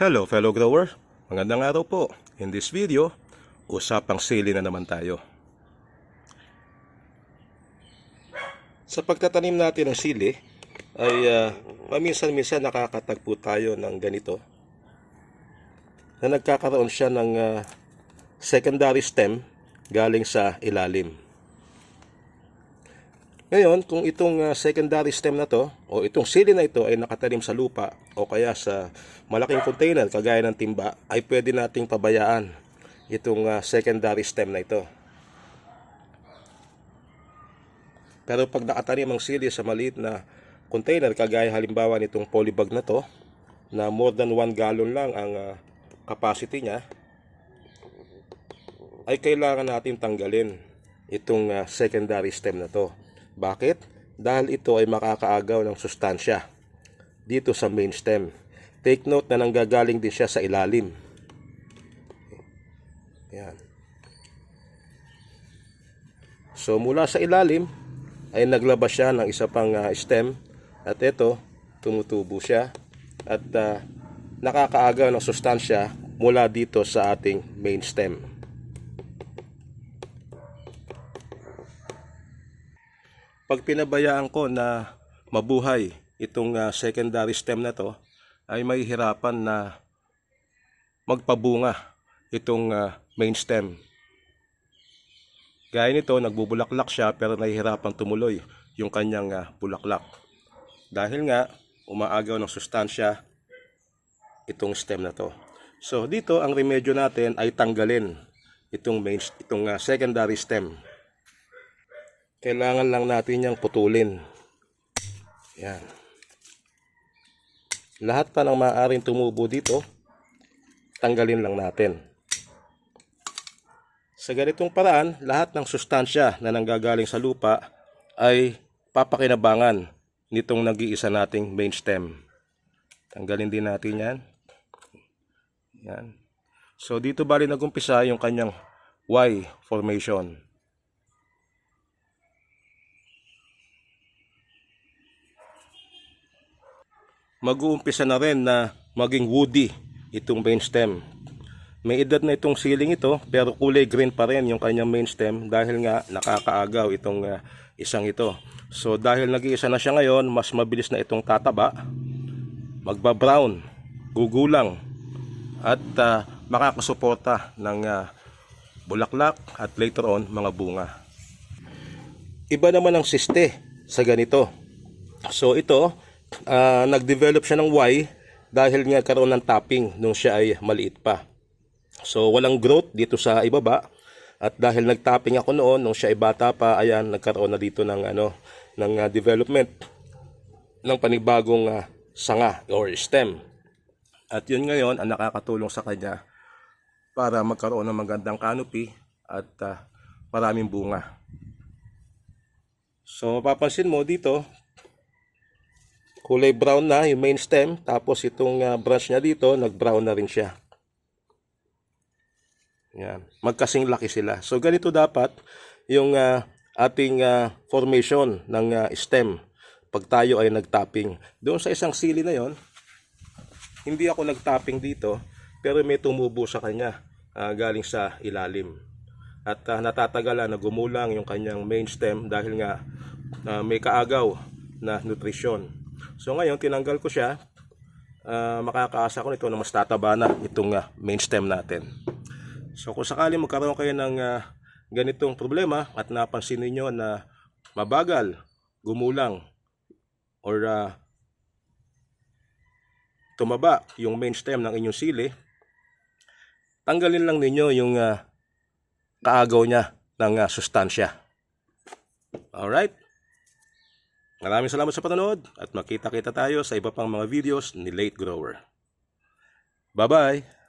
Hello fellow grower, magandang araw po. In this video, usapang sili na naman tayo. Sa pagtatanim natin ng sili, ay ah, paminsan-minsan nakakatagpo tayo ng ganito na nagkakaroon siya ng ah, secondary stem galing sa ilalim. Ngayon, kung itong ah, secondary stem na to o itong sili na ito ay nakatanim sa lupa o kaya sa malaking container kagaya ng timba, ay pwede nating pabayaan itong ah, secondary stem na ito. Pero pag nakatanim ang sili sa maliit na container kagaya halimbawa nitong polybag na to na more than 1 gallon lang ang ah, capacity niya ay kailangan natin tanggalin itong secondary stem na to. Bakit? Dahil ito ay makakaagaw ng sustansya dito sa main stem. Take note na nanggagaling din siya sa ilalim. Yan. So mula sa ilalim ay naglabas siya ng isa pang ah, stem at ito tumutubo siya at ah, nakakaagaw ng sustansya mula dito sa ating main stem. Pag pinabayaan ko na mabuhay itong ah, secondary stem na to, ay may hirapan na magpabunga itong ah, main stem. Gaya nito, nagbubulaklak siya pero nahihirapan tumuloy yung kanyang ah, bulaklak. Dahil nga, umaagaw ng sustansya itong stem na to. So dito, ang remedyo natin ay tanggalin itong, main, itong ah, secondary stem kailangan lang natin niyang putulin. Yan. Lahat pa ng maaaring tumubo dito, tanggalin lang natin. Sa ganitong paraan, lahat ng sustansya na nanggagaling sa lupa ay papakinabangan nitong nag-iisa nating main stem. Tanggalin din natin yan. Yan. So dito bali nagumpisa yung kanyang Y formation. Mag-uumpisa na rin na maging woody itong main stem. May edad na itong ceiling ito pero kulay green pa rin yung kanyang main stem dahil nga nakakaagaw itong ah, isang ito. So dahil nag-iisa na siya ngayon, mas mabilis na itong tataba, magba-brown, gugulang at ah, makakasuporta ng ah, bulaklak at later on mga bunga. Iba naman ang siste sa ganito. So ito, ah, nag-develop siya ng Y dahil nga karoon ng tapping nung siya ay maliit pa. So walang growth dito sa ibaba at dahil nag-tapping ako noon nung siya ay bata pa, ayan nagkaroon na dito ng ano ng ah, development ng panibagong ah, sanga or stem. At yun ngayon ang nakakatulong sa kanya para magkaroon ng magandang canopy at ah, maraming bunga. So mapapansin mo dito, kulay brown na yung main stem tapos itong ah, branch niya dito nag-brown na rin siya. Yan, magkasing laki sila. So ganito dapat yung ah, ating ah, formation ng ah, stem pag tayo ay nagtapping. Doon sa isang sili na yon, hindi ako nagtapping dito pero may tumubo sa kanya ah, galing sa ilalim. At ah, natatagalan na gumulang yung kanyang main stem dahil nga ah, may kaagaw na nutrisyon. So ngayon tinanggal ko siya. ah, makakaasa ko nito na mas tataba na itong ah, main stem natin. So kung sakali magkaroon kayo ng ah, ganitong problema at napansin niyo na mabagal, gumulang or ah, tumaba yung main stem ng inyong sili, tanggalin lang ninyo yung ah, kaagaw niya ng ah, sustansya. Alright? Maraming salamat sa panonood at makita-kita tayo sa iba pang mga videos ni Late Grower. Bye-bye!